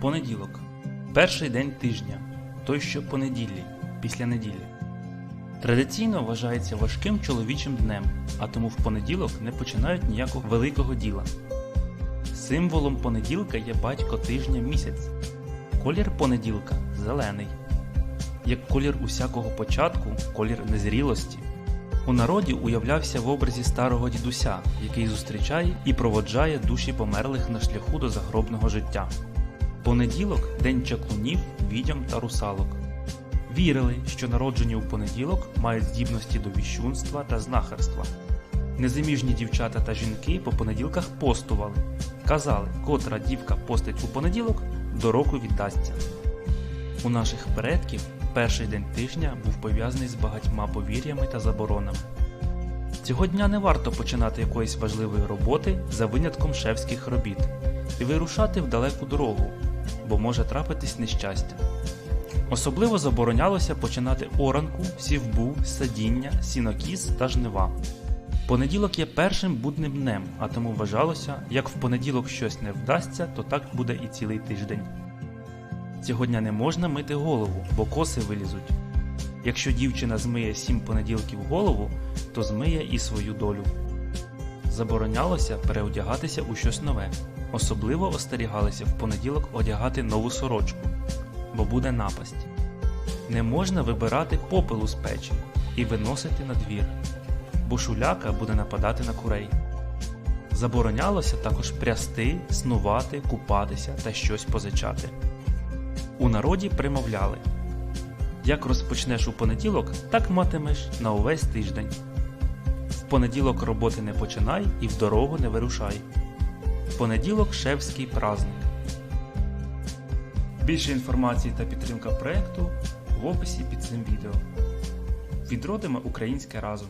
Понеділок. Перший день тижня. Той, що понеділі, після неділі. Традиційно вважається важким чоловічим днем, а тому в понеділок не починають ніякого великого діла. Символом понеділка є батько тижня місяць. Колір понеділка зелений. Як колір усякого початку, колір незрілості. У народі уявлявся в образі старого дідуся, який зустрічає і проводжає душі померлих на шляху до загробного життя. Понеділок день чаклунів, відьом та русалок. Вірили, що народжені у понеділок мають здібності до віщунства та знахарства. Незаміжні дівчата та жінки по понеділках постували. Казали, котра дівка постить у понеділок, до року віддасться. У наших предків перший день тижня був пов'язаний з багатьма повір'ями та заборонами. Цього дня не варто починати якоїсь важливої роботи за винятком шефських робіт і вирушати в далеку дорогу, бо може трапитись нещастя. Особливо заборонялося починати оранку, сівбу, садіння, сінокіс та жнива. Понеділок є першим будним днем, а тому вважалося, як в понеділок щось не вдасться, то так буде і цілий тиждень. Цього дня не можна мити голову, бо коси вилізуть. Якщо дівчина змиє сім понеділків голову, то змиє і свою долю. Заборонялося переодягатися у щось нове. Особливо остерігалися в понеділок одягати нову сорочку, бо буде напасть. Не можна вибирати попелу з печі і виносити на двір, бо шуляка буде нападати на курей. Заборонялося також прясти, снувати, купатися та щось позичати. У народі примовляли як розпочнеш у понеділок, так матимеш на увесь тиждень. Понеділок роботи не починай і в дорогу не вирушай. Понеділок шевський праздник. Більше інформації та підтримка проекту в описі під цим відео. Відродимо українське разом.